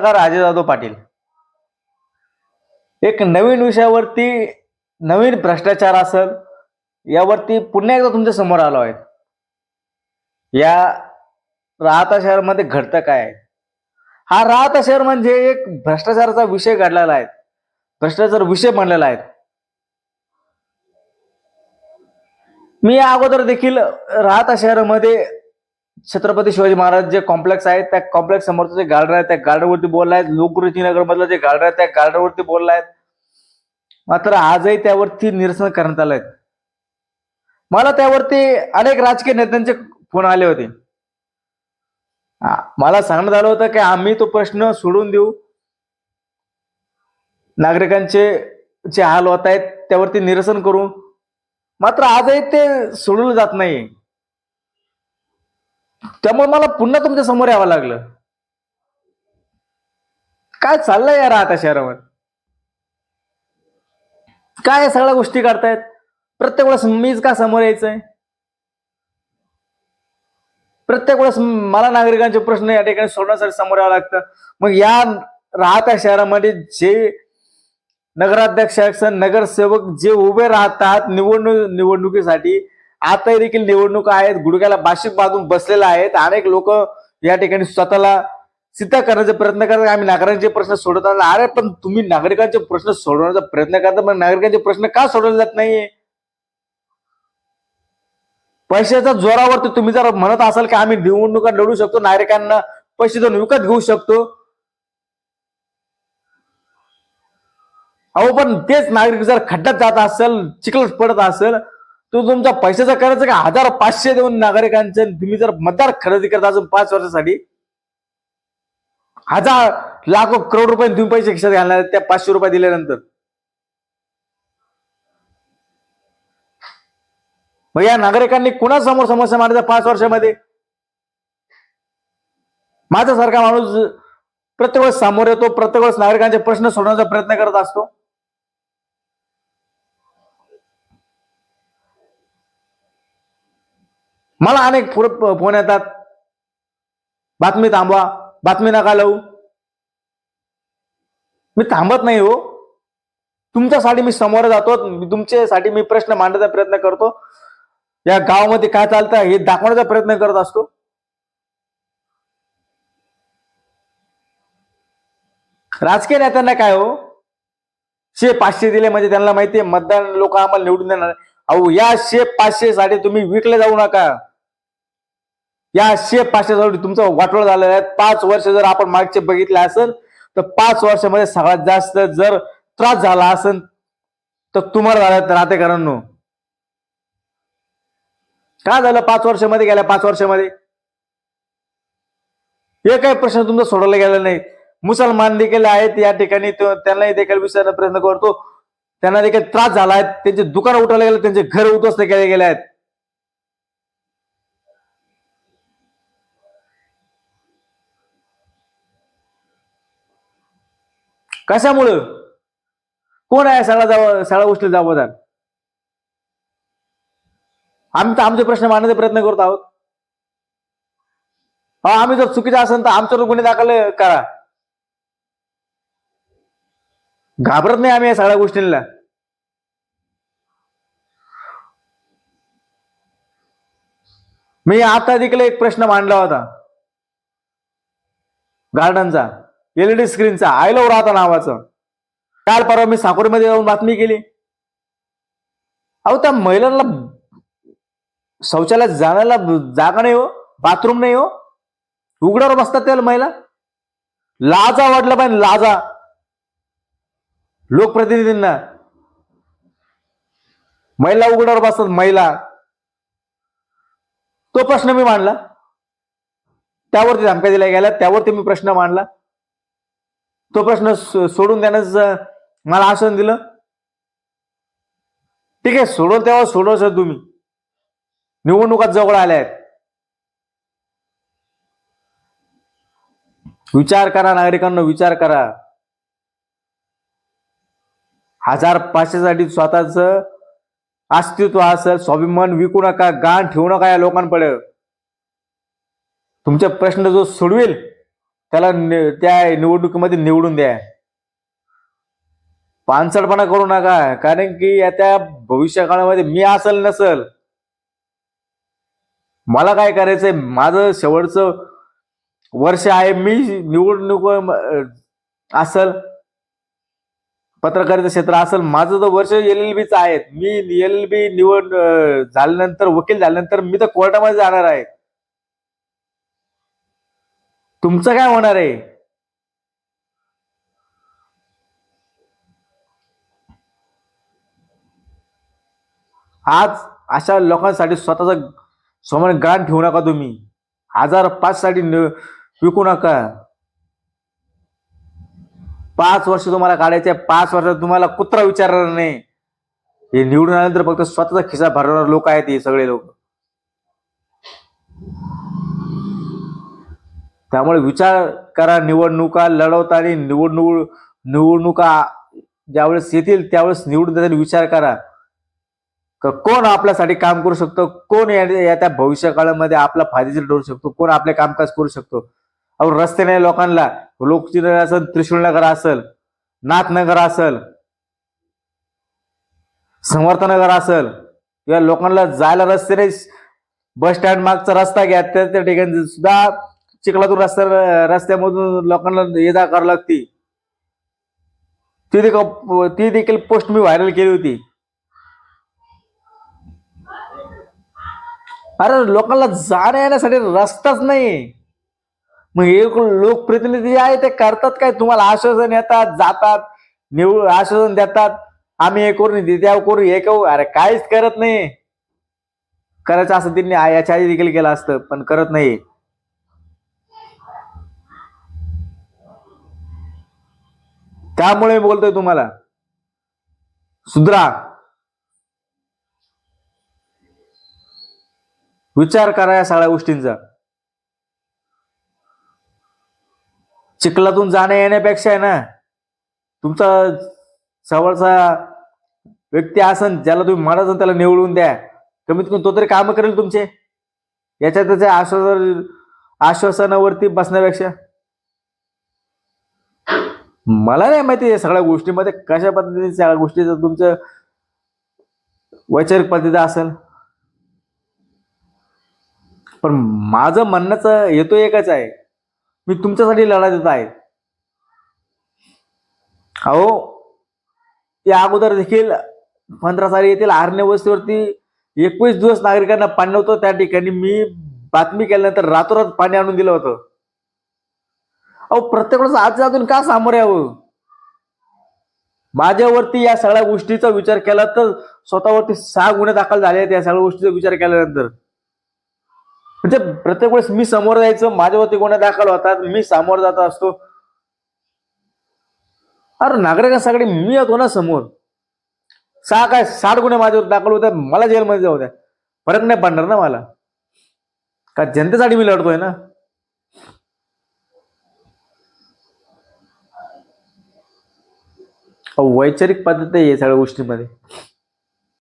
राजे जाधव पाटील. एक नवीन विषयावरती नवीन भ्रष्टाचार असेल यावरती पुन्हा एकदा तुमच्यासमोर आलो आहे. या राहता शहरामध्ये घडतं काय? आहे? हा राहता शहर म्हणजे एक भ्रष्टाचाराचा विषय घडलेला आहे. भ्रष्टाचार विषय बनलेला आहे. मी या अगोदर देखील राहता शहरामध्ये छत्रपती शिवाजी महाराज जे कॉम्प्लेक्स आहे त्या कॉम्प्लेक्स समोरचं जे गार्डन आहे त्या गार्डनवरती बोललायत आहेत नगर मधलं जे गार्डन आहे त्या गार्डनवरती आहेत मात्र आजही त्यावरती निरसन करण्यात आलंय. मला त्यावरती अनेक राजकीय नेत्यांचे फोन आले होते. हा, मला सांगण्यात आलं होतं की आम्ही तो प्रश्न सोडून देऊ. नागरिकांचे जे हाल होत आहेत त्यावरती निरसन करू. मात्र आजही ते सोडवलं जात नाही. त्यामुळे मला पुन्हा तुमच्यासमोर यावं लागलं. काय चाललंय या राहता शहरामध्ये काय या सगळ्या गोष्टी करतायत? प्रत्येक वेळेस मीच का समोर यायचंय? प्रत्येक वेळेस मला नागरिकांचे प्रश्न या ठिकाणी सोडवण्यासाठी समोर यावं लागतं. मग या राहत्या शहरामध्ये जे नगराध्यक्ष नगरसेवक जे उभे राहतात निवडणूक निवडणुकीसाठी आता देखील निवडणुका आहेत गुडघ्याला बाशिक बांधून बसलेला आहेत. अनेक लोक या ठिकाणी स्वतःला सिद्ध करण्याचा प्रयत्न करतात. आम्ही नागरिकांचे प्रश्न सोडवतात अरे पण तुम्ही नागरिकांचे प्रश्न सोडवण्याचा प्रयत्न करता पण नागरिकांचे प्रश्न का सोडवले जात नाहीये? पैशाच्या जोरावरती तुम्ही जर म्हणत असाल की आम्ही निवडणुका लढू शकतो नागरिकांना पैसे देऊन विकत घेऊ शकतो. अहो पण तेच नागरिक जर खड्ड्यात जात असेल चिखलत पडत असेल तो तुमचा पैशाचा खर्च का? हजार पाचशे देऊन नागरिकांचे तुम्ही जर मतदार खरेदी करत अजून पाच वर्षासाठी हजार लाखो करोड रुपये तुम्ही पैसे खिशात घालणार आहेत त्या पाचशे रुपये दिल्यानंतर. मग या नागरिकांनी कुणासमोर समस्या मांडायच्या पाच वर्षामध्ये? माझ्यासारखा माणूस प्रत्येक वेळेस समोर येतो प्रत्येक वेळेस नागरिकांचे प्रश्न सोडवण्याचा प्रयत्न करत असतो. मला अनेक पुर- फोन येतात. बातमी थांबवा. बातमी नका लावू. मी थांबत नाही हो. तुमच्यासाठी मी समोर जातो. मी तुमच्यासाठी मी प्रश्न मांडण्याचा प्रयत्न करतो. या गावामध्ये काय चालतं हे दाखवण्याचा प्रयत्न करत असतो. राजकीय नेत्यांना काय हो? शे पाचशे दिले म्हणजे त्यांना माहितीये मतदान लोक आम्हाला निवडून देणार. अहो या शे पाचशे साठी तुम्ही विकले जाऊ नका. या शे पाचशे तुमचं वाटोळ झालेलं आहे. पाच वर्ष जर आपण मागचे बघितले असेल तर पाच वर्षामध्ये सगळ्यात जास्त जर त्रास झाला असेल तर तुम्हाला झाला नातेकरांनो काय झालं पाच वर्षामध्ये गेल्या पाच वर्षामध्ये? हे काही प्रश्न तुमचा सोडवला गेला नाही. मुसलमान देखील आहेत या ठिकाणी त्यांनाही देखील विचारण्याचा प्रयत्न करतो. त्यांना देखील त्रास झाला आहे. त्यांचे दुकान उठवले गेले त्यांचे घर उद्ध्वस्त केले गेले आहेत. कशामुळं? कोण आहे सगळा जबाब सगळ्या गोष्टी जबाबदार आम्ही तर आमचे प्रश्न मांडण्याचा प्रयत्न करत आहोत. अहो, आम्ही जर चुकीचं असेल तर आमच्यावर गुन्हे दाखल करा. घाबरत नाही आम्ही या सगळ्या गोष्टींना. मी आता देखील एक प्रश्न मांडला होता. गार्डनचा. एलईडी स्क्रीनचा आयलो राहता नावाचं. काल परवा मी साकोरीमध्ये जाऊन बातमी केली. अहो त्या महिलांना शौचालयात जाण्याला जागा नाही हो बाथरूम नाही हो. उघड्यावर बसतात त्याला महिला. लाजा वाटलं पाहिजे लाजा. लोकप्रतिनिधींना. महिला उघड्यावर बसतात महिला. तो प्रश्न मी मांडला. त्यावरती धमक्या दिल्या गेल्या त्यावरती मी प्रश्न मांडला. तो प्रश्न सो- सोडून देण्याच मला आसन दिलं? ठीक आहे सोडवल तेव्हा सोडव सर तुम्ही. निवडणुका जवळ आल्या आहेत. विचार करा नागरिकांना विचार करा. हजार पाचशेसाठी स्वतःच अस्तित्व असेल स्वाभिमान विकू नका गाण ठेवू नका या लोकांकडे तुमचे प्रश्न जो सोडवेल त्याला त्या निवडणुकीमध्ये निवडून द्या. पानसडपणा करू नका कारण की येत्या भविष्य काळामध्ये मी असल नसल. मला काय करायचंय? माझं शेवटचं वर्ष आहे मी निवडणूक असल पत्रकारिता क्षेत्र असेल माझं तर वर्ष एल एल बीच आहे मी एल एल बी निवड झाल्यानंतर वकील झाल्यानंतर मी तर कोर्टामध्ये जाणार आहे. तुमचं काय होणार आहे? आज अशा लोकांसाठी स्वतःचा समोर गाण ठेवू नका तुम्ही. हजार पाच साठी विकू नका. पाच वर्ष तुम्हाला काढायचे पाच वर्षात तुम्हाला कुत्रा विचारणार नाही. हे निवडून आल्यानंतर फक्त स्वतःचा खिसा भरणार लोक आहेत हे सगळे लोक. त्यामुळे विचार करा निवडणुका लढवताना निवडणूक निवडणुका ज्यावेळेस येतील त्यावेळेस निवडून त्याचा विचार करा. का कोण आपल्यासाठी काम करू शकतो? कोण या त्या भविष्य काळामध्ये आपला फायदेशीर ठरू शकतो? कोण आपले कामकाज करू शकतो? अहो रस्ते नाही लोकांना. लोकचिन्ह असेल त्रिशूळनगर असेल नाथनगर असेल समर्थनगर असेल किंवा लोकांना जायला रस्ते नाही. बस स्टँड मागचा रस्ता घ्या त्या ठिकाणी सुद्धा चिखलातून रस्त्या रस्त्यामधून लोकांना ये जा करावी लागती. ती देखील ती देखील पोस्ट मी व्हायरल केली होती. अरे लोकांना जाण्या येण्यासाठी रस्ताच नाही मग हे लोकप्रतिनिधी आहे ते करतात काय? तुम्हाला आश्वासन येतात जातात निवड आश्वासन देतात. आम्ही हे करू नाही त्या करू हे करू. अरे काहीच करत नाही. करायचं असं त्यांनी याच्या आधी देखील केलं असतं पण करत नाही. त्यामुळे बोलतोय तुम्हाला. सुधरा. विचार करा या सगळ्या गोष्टींचा. चिखलातून जाण्या येण्यापेक्षा आहे ना तुमचा जवळचा व्यक्ती असन ज्याला तुम्ही म्हणा त्याला निवडून द्या. कमीत कमी तो तरी काम करेल तुमचे. याच्या त्याच्या आश्वासन आश्वासनावरती बसण्यापेक्षा. मला नाही माहिती या सगळ्या गोष्टीमध्ये कशा पद्धतीने सगळ्या गोष्टीचं तुमचं वैचारिक पद्धती असेल. पण माझं म्हणण्याचं हेतू एकच आहे. मी तुमच्यासाठी लढा देत आहे. अहो या अगोदर देखील पंधरा साली येथील आरण्य वस्तीवरती एकवीस दिवस नागरिकांना पाणी नव्हतं. त्या ठिकाणी मी बातमी केल्यानंतर रातोरात पाणी आणून दिलं होतं. अहो प्रत्येक वेळेस आज अजून का सामोरे यावं? माझ्यावरती या सगळ्या गोष्टीचा विचार केला तर स्वतःवरती सहा गुन्हे दाखल झाले आहेत या सगळ्या गोष्टीचा विचार केल्यानंतर. म्हणजे प्रत्येक वेळेस मी समोर जायचं माझ्यावरती गुन्हे दाखल होतात मी समोर जात असतो. अरे नागरिकांसाठी मी येतो ना समोर. सहा काय साठ गुन्हे माझ्यावर दाखल होतात मला जेलमध्ये जाऊ द्या. फरक नाही पडणार ना मला. का जनतेसाठी मी लढतोय ना अहो, वैचारिक पद्धत आहे या सगळ्या गोष्टीमध्ये.